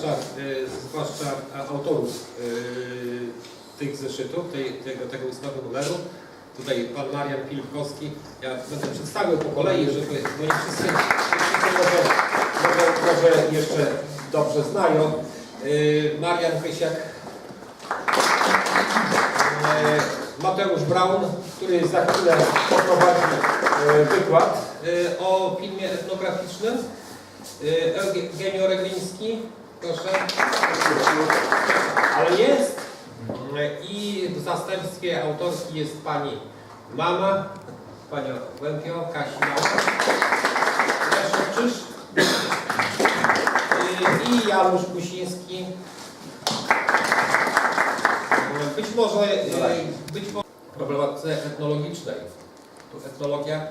Zwłaszcza, y, zwłaszcza autorów y, tych zeszytów, tej, tego, tego ósmego numeru. Tutaj pan Marian Filipkowski. Ja będę przedstawiał po kolei, żeby, bo nie wszyscy, wszyscy może, może, może jeszcze dobrze znają. Y, Marian Krysiak, y, Mateusz Braun, który za chwilę poprowadzi wykład o filmie etnograficznym. Eugenio Regliński, proszę. Ale jest. I w zastępstwie autorskim jest pani mama, pania Łępio, Kasi Mała, Leszek Czyż Y, i Janusz Kusiński. Być może, y, być może w problematyce etnologicznej. Tu etnologia,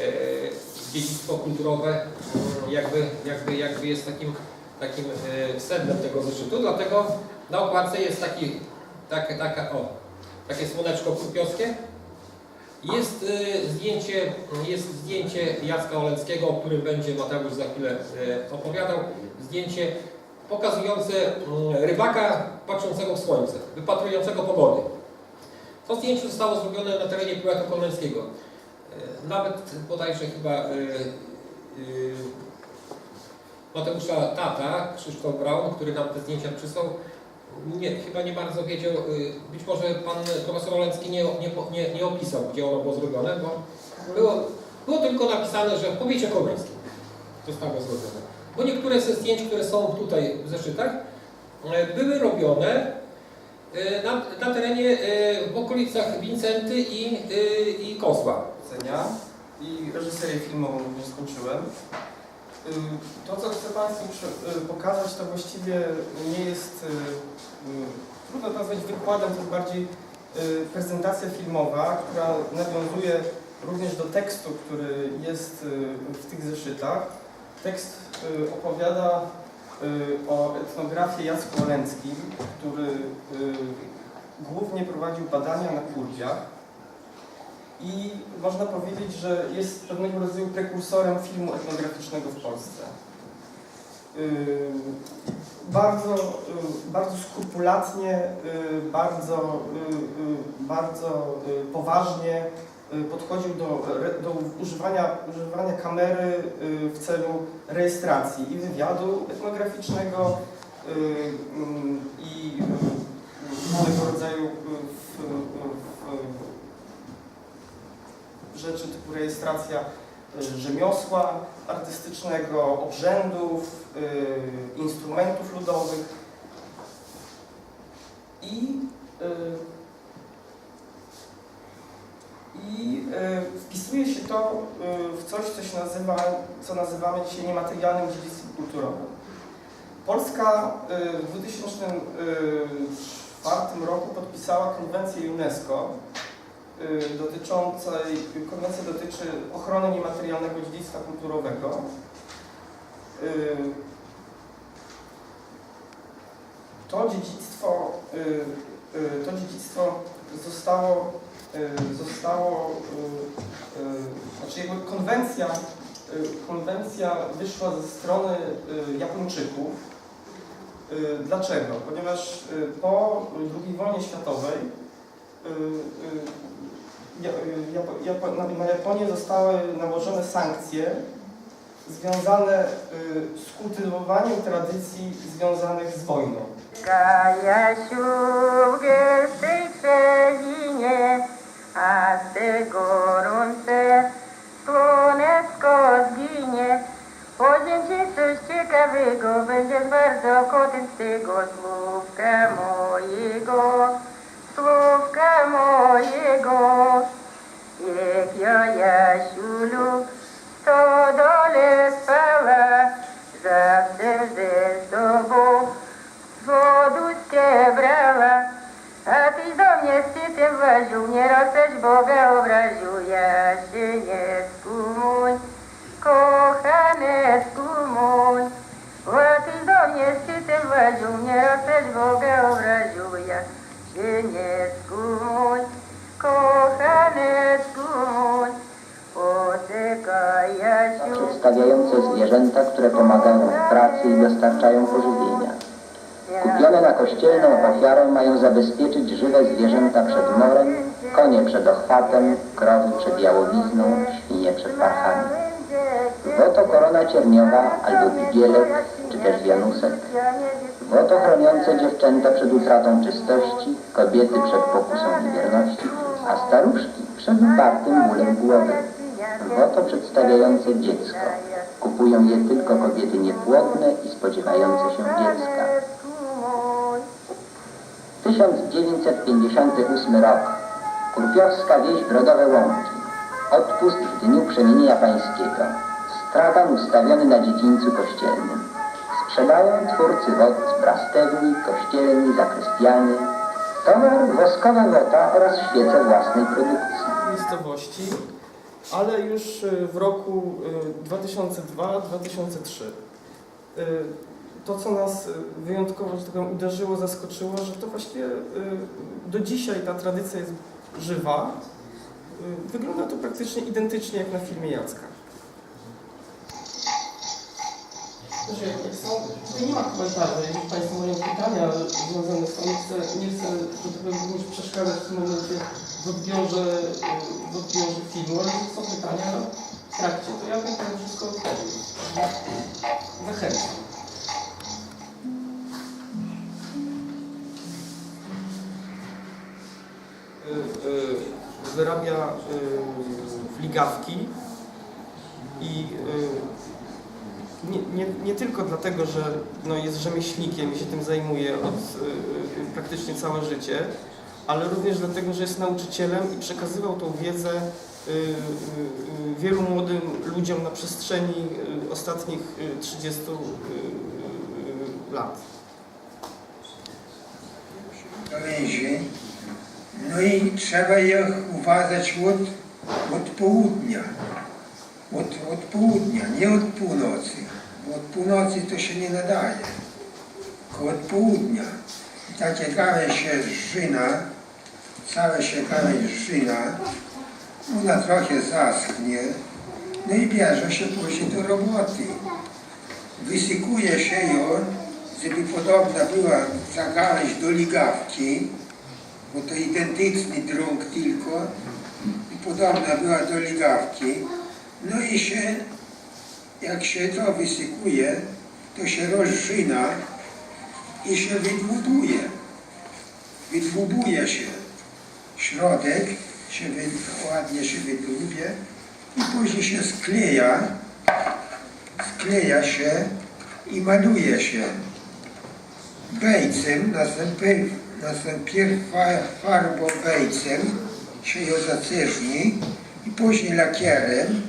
y, dziedzictwo kulturowe jakby, jakby, jakby jest takim, takim y, sednem tego zeszytu, dlatego na okładce jest taki, tak, taka, o, takie słoneczko kurpiowskie. Jest y, zdjęcie, jest zdjęcie Jacka Oleńskiego, o którym będzie Mateusz za chwilę y, opowiadał. Zdjęcie pokazujące mm, rybaka patrzącego w słońce, wypatrującego pogody. To zdjęcie zostało zrobione na terenie powiatu kolmeńskiego. Y, Nawet bodajże chyba Mateusza tata, Krzysztof Braun, który nam te zdjęcia przysłał, nie, chyba nie bardzo wiedział, y, być może pan profesor Oleński nie, nie, nie, nie opisał, gdzie ono było zrobione, bo było, było tylko napisane, że w powiecie kolmeńskim zostało zrobione. Bo niektóre ze zdjęć, które są tutaj w zeszytach, y, były robione y, na, na terenie, w okolicach Wincenty i, i Kozła. I reżyserię filmową również skończyłem. To, co chcę Państwu y, pokazać, to właściwie nie jest, y, y, trudno to nazwać wykładem, to bardziej prezentacja filmowa, która nawiązuje również do tekstu, który jest w tych zeszytach. Tekst opowiada o etnografii Jacku Oleńskim, który głównie prowadził badania na kurwiach. I można powiedzieć, że jest pewnego rodzaju prekursorem filmu etnograficznego w Polsce. Yy, Bardzo, yy, bardzo skrupulatnie, yy, bardzo, bardzo poważnie podchodził do, do używania, używania kamery w celu rejestracji i wywiadu etnograficznego mm, i innego rodzaju yy, w, w, rzeczy typu rejestracja y, rzemiosła artystycznego, obrzędów, y, instrumentów ludowych i, y, i wpisuje się to w coś, co się nazywa, co nazywamy dzisiaj niematerialnym dziedzictwem kulturowym. Polska w 2004 roku podpisała konwencję UNESCO dotyczącej, konwencja dotyczy ochrony niematerialnego dziedzictwa kulturowego. Y, To dziedzictwo, y, y, to dziedzictwo zostało, y, zostało, y, y, znaczy jakby konwencja, y, konwencja wyszła ze strony y, Japończyków. Y, Dlaczego? Ponieważ y, po II wojnie światowej na- Japonię zostały nałożone sankcje związane y, z kultywowaniem tradycji związanych z wojną. Jasiu w krzewinie, a tego gorące zginie. Ci coś ciekawego, będziesz bardzo kotem z tego słówka mojego, słówka mojego. Jak ja, Jasiulu, to dole spała, przedstawiające zwierzęta, które pomagają w pracy i dostarczają pożywienia. wydane na kościelną ofiarę mają zabezpieczyć żywe zwierzęta przed morem, konie przed ochwatem, krowy przed jałowizną, świnie przed parchami. Korona cierniowa albo bigielek, czy też wianusek. Woto chroniące dziewczęta przed utratą czystości, kobiety przed pokusą niewierności, a staruszki przed upartym bólem głowy. Woto przedstawiające dziecko. Kupują je tylko kobiety niepłodne i spodziewające się dziecka. 1958 rok. Kurpiowska wieś Brodowe Łąki. Odpust w dniu przemienienia pańskiego. Stragan ustawiony na dziedzińcu kościelnym. Sprzedają twórcy wod brastewni, kościelni, zakrystianie. Towar woskowe wota oraz świece własnej produkcji. miejscowości, ale już y, w roku y, 2002-2003. Y, To, co nas y, wyjątkowo że tak uderzyło, zaskoczyło, że to właściwie y, do dzisiaj ta tradycja jest żywa. Y, Wygląda to praktycznie identycznie jak na filmie Jacka. Jak są, tutaj nie ma komentarzy, jeżeli Państwo mają pytania związane z tym, nie chcę, nie chcę że tak przeszkadzać w tym momencie w odbiorze, w odbiorze filmu, ale jeśli są pytania w trakcie, to ja to wszystko. Zachęcam. Y, y, Wyrabia y, fligawki i y, nie, nie, nie tylko dlatego, że no, jest rzemieślnikiem i się tym zajmuje od y, y, praktycznie całe życie, ale również dlatego, że jest nauczycielem i przekazywał tą wiedzę y, wielu młodym ludziom na przestrzeni ostatnich y, 30 y, y, lat. No i trzeba je uważać od, od południa. Od, od południa, nie od północy. Bo od północy to się nie nadaje. Tylko od południa. I takie gałęź się zżyna, całe się gałęź zżyna, ona trochę zaschnie, no i bierze się później do roboty. Wysykuje się ją, żeby podobna była ta gałęź do ligawki, bo to identyczny drąg tylko i podobna była do ligawki. No i się, jak się to wysykuje, to się rozżyna i się wydłubuje. Wydłubuje się. Środek się ładnie się wydłubie i później się skleja, skleja się i maluje się bejcem, następnie, następnie farbą bejcem się ją zacerzni i później lakierem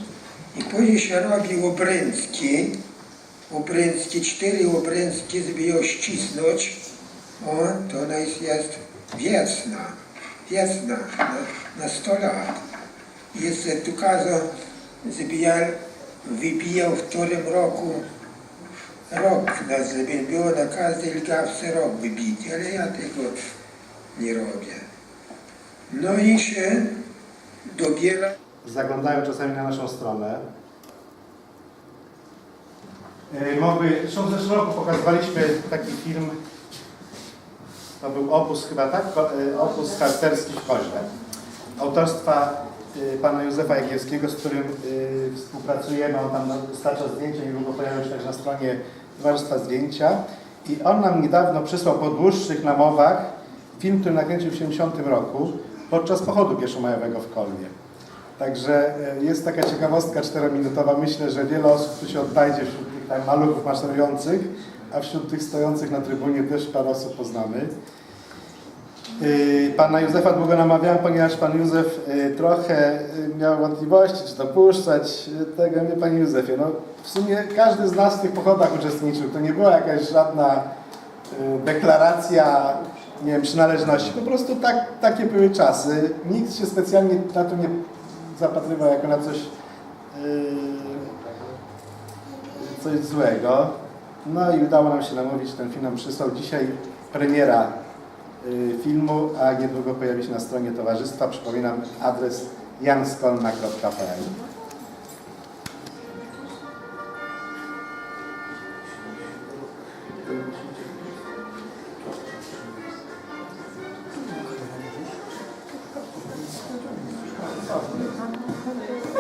i później się robi obręczki, obręczki, cztery obręczki, żeby ją ścisnąć, o, to ona jest, jest wieczna, wieczna, na, na 100 lat. Jest kazał, żeby ja wybijał w którym roku rok, na, żeby było na każdej ligawce rok wybity, ale ja tego nie robię. No i się dobiera zaglądają czasami na naszą stronę. E, Mogły, zresztą w zeszłym roku pokazywaliśmy taki film, to był opus chyba, tak? E, Opus harcerski w Koźle. Autorstwa e, pana Józefa Jagielskiego, z którym współpracujemy. On tam dostarcza zdjęcia, niedługo pojawią się też na stronie Towarzystwa Zdjęcia. I on nam niedawno przysłał po dłuższych namowach film, który nakręcił w 70 roku podczas pochodu pieszomajowego w Kolnie. Także e, jest taka ciekawostka czterominutowa. Myślę, że wiele osób tu się odnajdzie wśród tych tam maluchów maszerujących, a wśród tych stojących na trybunie też parę osób poznamy. Yy, Pana Józefa długo namawiałem, ponieważ Pan Józef yy, trochę miał wątpliwości, czy dopuszczać tego, nie Panie Józefie. No, w sumie każdy z nas w tych pochodach uczestniczył. To nie była jakaś żadna deklaracja, nie wiem, przynależności. Po prostu tak, takie były czasy. Nikt się specjalnie na to nie zapatrywał jako na coś, yy, coś złego. No i udało nam się namówić, ten film nam przysłał. Dzisiaj premiera yy, filmu, a niedługo pojawi się na stronie towarzystwa. Przypominam adres janskolna.pl Thank you. 감사합니다.